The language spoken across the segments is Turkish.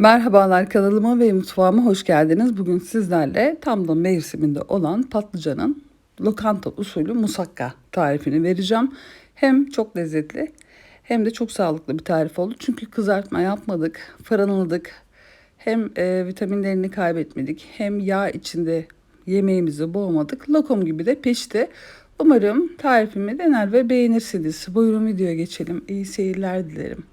Merhabalar kanalıma ve mutfağıma hoş geldiniz. Bugün sizlerle tam da mevsiminde olan patlıcanın lokanta usulü musakka tarifini vereceğim. Hem çok lezzetli hem de çok sağlıklı bir tarif oldu. Çünkü kızartma yapmadık, fırınladık. Hem e, vitaminlerini kaybetmedik hem yağ içinde yemeğimizi boğmadık. Lokum gibi de pişti. Umarım tarifimi dener ve beğenirsiniz. Buyurun videoya geçelim. İyi seyirler dilerim.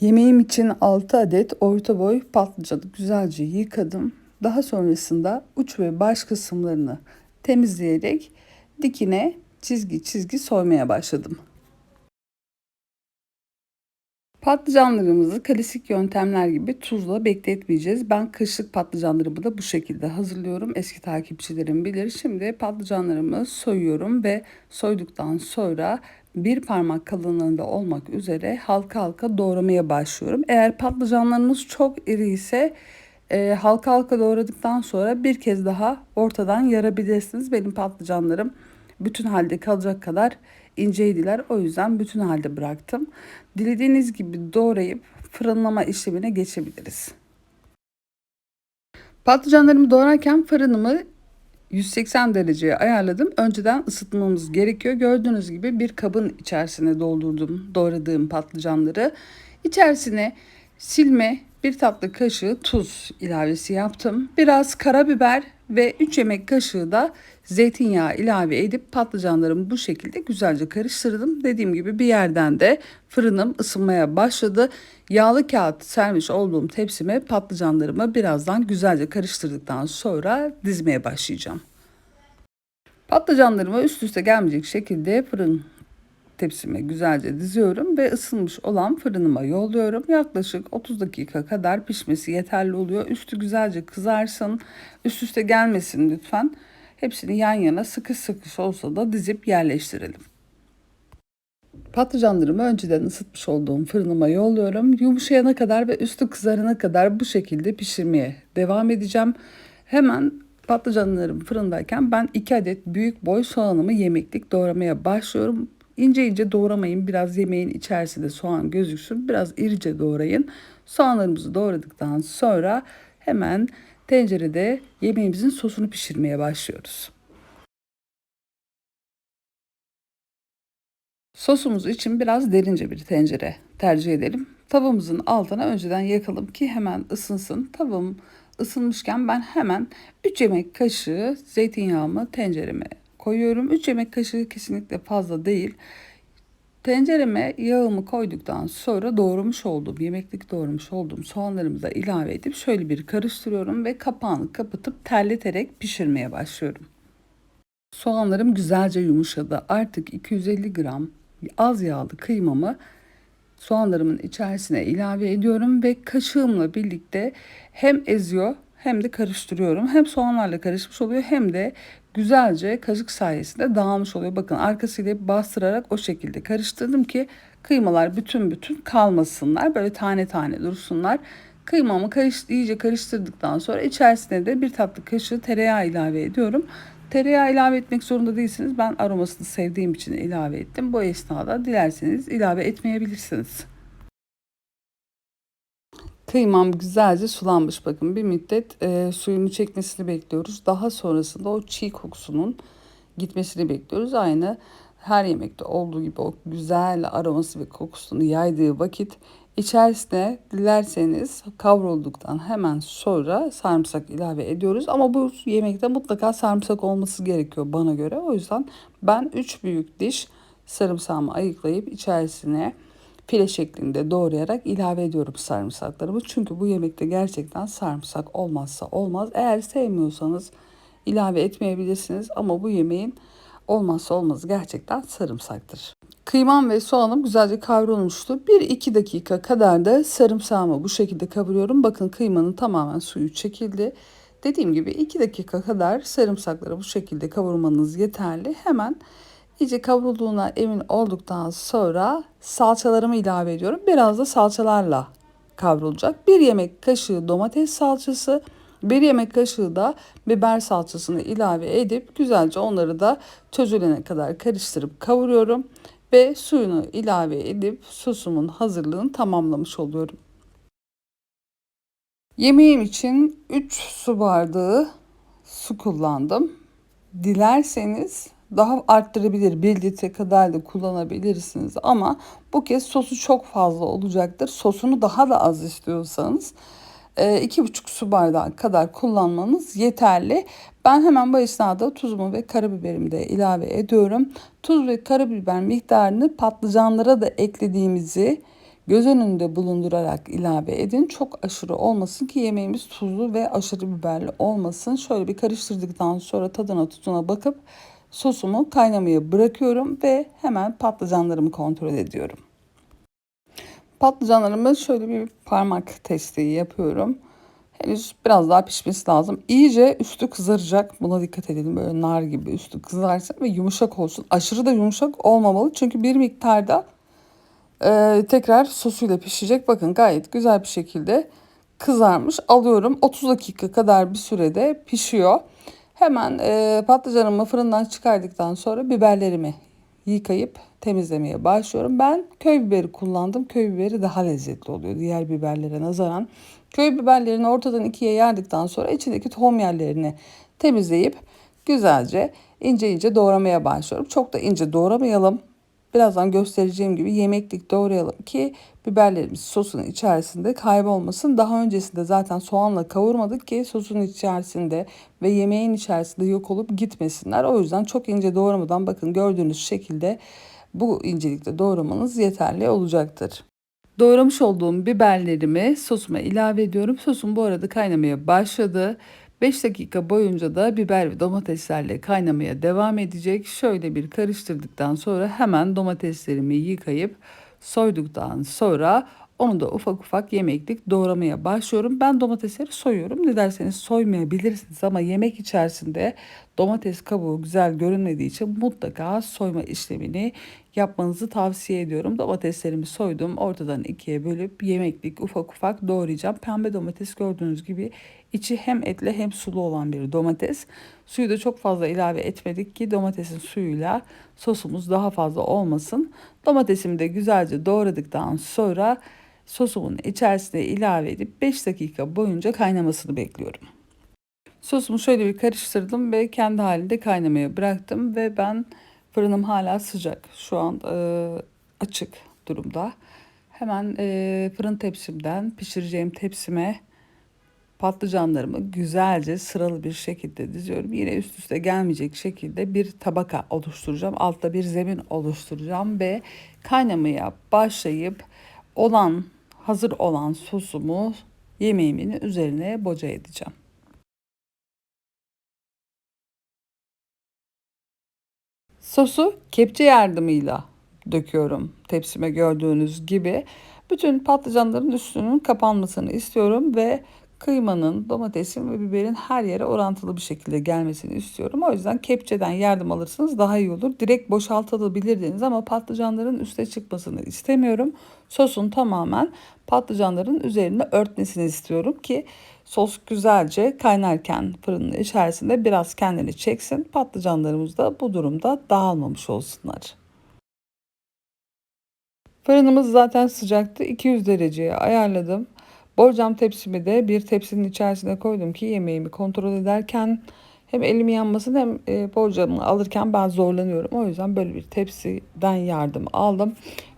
Yemeğim için 6 adet orta boy patlıcanı güzelce yıkadım. Daha sonrasında uç ve baş kısımlarını temizleyerek dikine çizgi çizgi soymaya başladım. Patlıcanlarımızı klasik yöntemler gibi tuzla bekletmeyeceğiz. Ben kışlık patlıcanlarımı da bu şekilde hazırlıyorum. Eski takipçilerim bilir. Şimdi patlıcanlarımı soyuyorum ve soyduktan sonra bir parmak kalınlığında olmak üzere halka halka doğramaya başlıyorum. Eğer patlıcanlarınız çok iri ise e, halka halka doğradıktan sonra bir kez daha ortadan yarabilirsiniz. Benim patlıcanlarım bütün halde kalacak kadar inceydiler. O yüzden bütün halde bıraktım. Dilediğiniz gibi doğrayıp fırınlama işlemine geçebiliriz. Patlıcanlarımı doğrarken fırınımı 180 dereceye ayarladım. Önceden ısıtmamız gerekiyor. Gördüğünüz gibi bir kabın içerisine doldurdum doğradığım patlıcanları. İçerisine silme, bir tatlı kaşığı tuz ilavesi yaptım. Biraz karabiber ve 3 yemek kaşığı da zeytinyağı ilave edip patlıcanlarımı bu şekilde güzelce karıştırdım. Dediğim gibi bir yerden de fırınım ısınmaya başladı. Yağlı kağıt sermiş olduğum tepsime patlıcanlarımı birazdan güzelce karıştırdıktan sonra dizmeye başlayacağım. Patlıcanlarımı üst üste gelmeyecek şekilde fırın tepsime güzelce diziyorum ve ısınmış olan fırınıma yolluyorum. Yaklaşık 30 dakika kadar pişmesi yeterli oluyor. Üstü güzelce kızarsın. Üst üste gelmesin lütfen. Hepsini yan yana sıkı sıkı olsa da dizip yerleştirelim. Patlıcanlarımı önceden ısıtmış olduğum fırınıma yolluyorum. Yumuşayana kadar ve üstü kızarana kadar bu şekilde pişirmeye devam edeceğim. Hemen patlıcanlarım fırındayken ben 2 adet büyük boy soğanımı yemeklik doğramaya başlıyorum. İnce ince doğramayın. Biraz yemeğin içerisinde soğan gözüksün. Biraz irice doğrayın. Soğanlarımızı doğradıktan sonra hemen tencerede yemeğimizin sosunu pişirmeye başlıyoruz. Sosumuz için biraz derince bir tencere tercih edelim. Tavamızın altına önceden yakalım ki hemen ısınsın. Tavam ısınmışken ben hemen 3 yemek kaşığı zeytinyağımı tencereme koyuyorum. 3 yemek kaşığı kesinlikle fazla değil. Tencereme yağımı koyduktan sonra doğramış olduğum, yemeklik doğramış olduğum soğanlarımı da ilave edip şöyle bir karıştırıyorum ve kapağını kapatıp terleterek pişirmeye başlıyorum. Soğanlarım güzelce yumuşadı. Artık 250 gram az yağlı kıymamı soğanlarımın içerisine ilave ediyorum ve kaşığımla birlikte hem eziyor hem de karıştırıyorum. Hem soğanlarla karışmış oluyor hem de güzelce kaşık sayesinde dağılmış oluyor. Bakın arkasıyla bastırarak o şekilde karıştırdım ki kıymalar bütün bütün kalmasınlar. Böyle tane tane dursunlar. Kıymamı karış, iyice karıştırdıktan sonra içerisine de bir tatlı kaşığı tereyağı ilave ediyorum. Tereyağı ilave etmek zorunda değilsiniz. Ben aromasını sevdiğim için ilave ettim. Bu esnada dilerseniz ilave etmeyebilirsiniz. Kıymam güzelce sulanmış bakın bir müddet e, suyunu çekmesini bekliyoruz. Daha sonrasında o çiğ kokusunun gitmesini bekliyoruz. Aynı her yemekte olduğu gibi o güzel aroması ve kokusunu yaydığı vakit içerisine dilerseniz kavrulduktan hemen sonra sarımsak ilave ediyoruz. Ama bu yemekte mutlaka sarımsak olması gerekiyor bana göre. O yüzden ben 3 büyük diş sarımsağımı ayıklayıp içerisine file şeklinde doğrayarak ilave ediyorum sarımsaklarımı. Çünkü bu yemekte gerçekten sarımsak olmazsa olmaz. Eğer sevmiyorsanız ilave etmeyebilirsiniz ama bu yemeğin olmazsa olmazı gerçekten sarımsaktır. Kıymam ve soğanım güzelce kavrulmuştu. 1-2 dakika kadar da sarımsağımı bu şekilde kavuruyorum. Bakın kıymanın tamamen suyu çekildi. Dediğim gibi 2 dakika kadar sarımsakları bu şekilde kavurmanız yeterli. Hemen İyice kavrulduğuna emin olduktan sonra salçalarımı ilave ediyorum. Biraz da salçalarla kavrulacak. Bir yemek kaşığı domates salçası, bir yemek kaşığı da biber salçasını ilave edip güzelce onları da çözülene kadar karıştırıp kavuruyorum. ve suyunu ilave edip sosumun hazırlığını tamamlamış oluyorum. Yemeğim için 3 su bardağı su kullandım. Dilerseniz daha arttırabilir. 1 litre kadar da kullanabilirsiniz. Ama bu kez sosu çok fazla olacaktır. Sosunu daha da az istiyorsanız e, iki buçuk su bardağı kadar kullanmanız yeterli. Ben hemen bu esnada tuzumu ve karabiberimi de ilave ediyorum. Tuz ve karabiber miktarını patlıcanlara da eklediğimizi göz önünde bulundurarak ilave edin. Çok aşırı olmasın ki yemeğimiz tuzlu ve aşırı biberli olmasın. Şöyle bir karıştırdıktan sonra tadına tuzuna bakıp sosumu kaynamaya bırakıyorum ve hemen patlıcanlarımı kontrol ediyorum. Patlıcanlarımı şöyle bir parmak testi yapıyorum. Henüz biraz daha pişmesi lazım. İyice üstü kızaracak. Buna dikkat edelim. Böyle nar gibi üstü kızarsın ve yumuşak olsun. Aşırı da yumuşak olmamalı. Çünkü bir miktarda e, tekrar sosuyla pişecek. Bakın gayet güzel bir şekilde kızarmış. Alıyorum. 30 dakika kadar bir sürede pişiyor. Hemen e, patlıcanımı fırından çıkardıktan sonra biberlerimi yıkayıp temizlemeye başlıyorum. Ben köy biberi kullandım. Köy biberi daha lezzetli oluyor diğer biberlere nazaran. Köy biberlerini ortadan ikiye yardıktan sonra içindeki tohum yerlerini temizleyip güzelce ince ince doğramaya başlıyorum. Çok da ince doğramayalım. Birazdan göstereceğim gibi yemeklik doğrayalım ki biberlerimiz sosun içerisinde kaybolmasın. Daha öncesinde zaten soğanla kavurmadık ki sosun içerisinde ve yemeğin içerisinde yok olup gitmesinler. O yüzden çok ince doğramadan bakın gördüğünüz şekilde bu incelikte doğramanız yeterli olacaktır. Doğramış olduğum biberlerimi sosuma ilave ediyorum. Sosum bu arada kaynamaya başladı. 5 dakika boyunca da biber ve domateslerle kaynamaya devam edecek. Şöyle bir karıştırdıktan sonra hemen domateslerimi yıkayıp soyduktan sonra onu da ufak ufak yemeklik doğramaya başlıyorum. Ben domatesleri soyuyorum. Ne derseniz soymayabilirsiniz ama yemek içerisinde domates kabuğu güzel görünmediği için mutlaka soyma işlemini yapmanızı tavsiye ediyorum. Domateslerimi soydum. Ortadan ikiye bölüp yemeklik ufak ufak doğrayacağım. Pembe domates gördüğünüz gibi içi hem etli hem sulu olan bir domates. Suyu da çok fazla ilave etmedik ki domatesin suyuyla sosumuz daha fazla olmasın. Domatesimi de güzelce doğradıktan sonra sosumun içerisine ilave edip 5 dakika boyunca kaynamasını bekliyorum. Sosumu şöyle bir karıştırdım ve kendi halinde kaynamaya bıraktım ve ben fırınım hala sıcak. Şu an e, açık durumda. Hemen e, fırın tepsimden pişireceğim tepsime patlıcanlarımı güzelce sıralı bir şekilde diziyorum. Yine üst üste gelmeyecek şekilde bir tabaka oluşturacağım. Altta bir zemin oluşturacağım ve kaynamaya başlayıp olan hazır olan sosumu yemeğimin üzerine boca edeceğim. Sosu kepçe yardımıyla döküyorum tepsime gördüğünüz gibi. Bütün patlıcanların üstünün kapanmasını istiyorum ve kıymanın, domatesin ve biberin her yere orantılı bir şekilde gelmesini istiyorum. O yüzden kepçeden yardım alırsanız daha iyi olur. Direkt boşaltabilirdiniz ama patlıcanların üste çıkmasını istemiyorum. Sosun tamamen patlıcanların üzerine örtmesini istiyorum ki sos güzelce kaynarken fırının içerisinde biraz kendini çeksin. Patlıcanlarımız da bu durumda dağılmamış olsunlar. Fırınımız zaten sıcaktı. 200 dereceye ayarladım. Borcam tepsimi de bir tepsinin içerisine koydum ki yemeğimi kontrol ederken hem elim yanmasın hem e, borcamı alırken ben zorlanıyorum. O yüzden böyle bir tepsiden yardım aldım.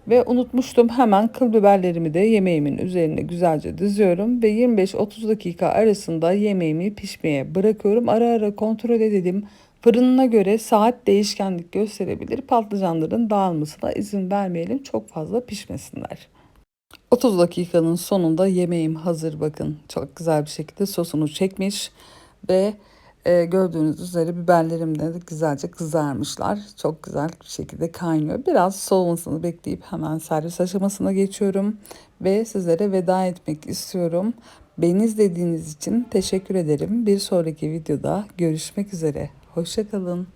Ve unutmuştum hemen kıl biberlerimi de yemeğimin üzerine güzelce diziyorum. Ve 25-30 dakika arasında yemeğimi pişmeye bırakıyorum. Ara ara kontrol edelim. Fırınına göre saat değişkenlik gösterebilir. Patlıcanların dağılmasına izin vermeyelim. Çok fazla pişmesinler. 30 dakikanın sonunda yemeğim hazır bakın. Çok güzel bir şekilde sosunu çekmiş ve e, gördüğünüz üzere biberlerim de güzelce kızarmışlar. Çok güzel bir şekilde kaynıyor. Biraz soğumasını bekleyip hemen servis aşamasına geçiyorum ve sizlere veda etmek istiyorum. Beni izlediğiniz için teşekkür ederim. Bir sonraki videoda görüşmek üzere. Hoşçakalın.